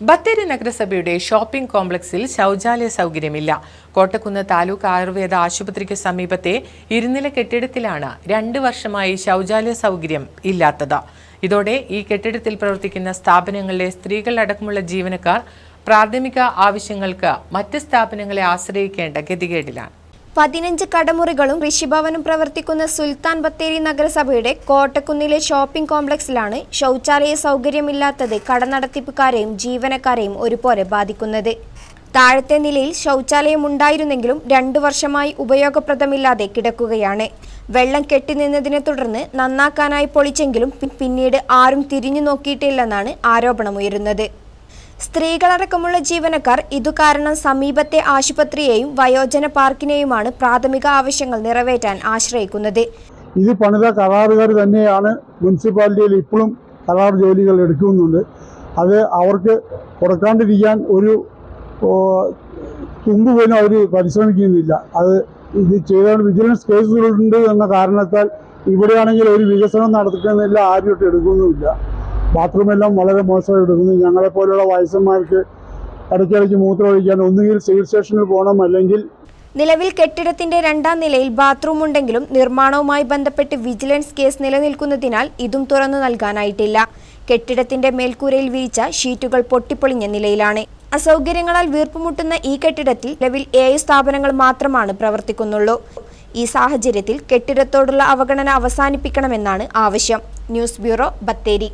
ബത്തേരി നഗരസഭയുടെ ഷോപ്പിംഗ് കോംപ്ലക്സിൽ ശൗചാലയ സൗകര്യമില്ല. കോട്ടക്കുന്ന് താലൂക്ക് ആയുർവേദ ആശുപത്രിക്ക് സമീപത്തെ ഇരുനില കെട്ടിടത്തിലാണ് രണ്ട് വർഷമായി ശൗചാലയ സൗകര്യം ഇല്ലാത്തത്. ഇതോടെ ഈ കെട്ടിടത്തിൽ പ്രവർത്തിക്കുന്ന സ്ഥാപനങ്ങളിലെ സ്ത്രീകളടക്കമുള്ള ജീവനക്കാർ പ്രാഥമിക ആവശ്യങ്ങൾക്ക് മറ്റ് സ്ഥാപനങ്ങളെ ആശ്രയിക്കേണ്ട ഗതികേടിലാണ്. പതിനഞ്ച് കടമുറികളും കൃഷിഭവനും പ്രവർത്തിക്കുന്ന സുൽത്താൻ ബത്തേരി നഗരസഭയുടെ കോട്ടക്കുന്നിലെ ഷോപ്പിംഗ് കോംപ്ലക്സിലാണ് ശൗചാലയ സൗകര്യമില്ലാത്തത് കടനടത്തിപ്പുകാരെയും ജീവനക്കാരെയും ഒരുപോലെ ബാധിക്കുന്നത്. താഴത്തെ നിലയിൽ ശൗചാലയം ഉണ്ടായിരുന്നെങ്കിലും രണ്ടു വർഷമായി ഉപയോഗപ്രദമില്ലാതെ കിടക്കുകയാണ്. വെള്ളം കെട്ടിനിന്നതിനെ തുടർന്ന് നന്നാക്കാനായി പൊളിച്ചെങ്കിലും പിന്നീട് ആരും തിരിഞ്ഞു നോക്കിയിട്ടില്ലെന്നാണ് ആരോപണമുയരുന്നത്. സ്ത്രീകളടക്കമുള്ള ജീവനക്കാർ ഇതുകാരണം സമീപത്തെ ആശുപത്രിയെയും വയോജന പാർക്കിനെയുമാണ് പ്രാഥമിക ആവശ്യങ്ങൾ നിറവേറ്റാൻ ആശ്രയിക്കുന്നത്. ഇത് പണിത കരാറുകാർ തന്നെയാണ് മുനിസിപ്പാലിറ്റിയിൽ ഇപ്പോഴും കരാർ ജോലികൾ എടുക്കുന്നുണ്ട്. അത് അവർക്ക് കൊടുക്കാണ്ടിരിക്കാൻ ഒരു തുമ്പ് പോലും അവർ പരിശ്രമിക്കുന്നില്ല. അത് ഇത് ചെയ്തുകൊണ്ട് വിജിലൻസ് കേസുകളുണ്ട് എന്ന കാരണത്താൽ ഇവിടെയാണെങ്കിൽ ഒരു വികസനം നടത്തുന്നില്ല ആരും എടുക്കുന്നുമില്ല. ബാത്റൂമെല്ലാം വളരെ മോശമായി എടുക്കുന്നു. ഞങ്ങളെപ്പോലുള്ള വയസ്സന്മാർക്ക് ഇടയ്ക്കിടയ്ക്ക് മൂത്രമൊഴിക്കാൻ ഒന്നുകിൽ സിവിൽ സ്റ്റേഷനിൽ പോകണം അല്ലെങ്കിൽ നിലവിൽ കെട്ടിടത്തിന്റെ രണ്ടാം നിലയിൽ ബാത്റൂം ഉണ്ടെങ്കിലും നിർമ്മാണവുമായി ബന്ധപ്പെട്ട് വിജിലൻസ് കേസ് നിലനിൽക്കുന്നതിനാൽ ഇതും തുറന്നു നൽകാനായിട്ടില്ല. കെട്ടിടത്തിന്റെ മേൽക്കൂരയിൽ വീഴ്ച ഷീറ്റുകൾ പൊട്ടിപ്പൊളിഞ്ഞ നിലയിലാണ്. അസൗകര്യങ്ങളാൽ വീർപ്പുമുട്ടുന്ന ഈ കെട്ടിടത്തിൽ നിലവിൽ ഏഴ് സ്ഥാപനങ്ങൾ മാത്രമാണ് പ്രവർത്തിക്കുന്നുള്ളൂ. ഈ സാഹചര്യത്തിൽ കെട്ടിടത്തോടുള്ള അവഗണന അവസാനിപ്പിക്കണമെന്നാണ് ആവശ്യം. News bureau Bathery.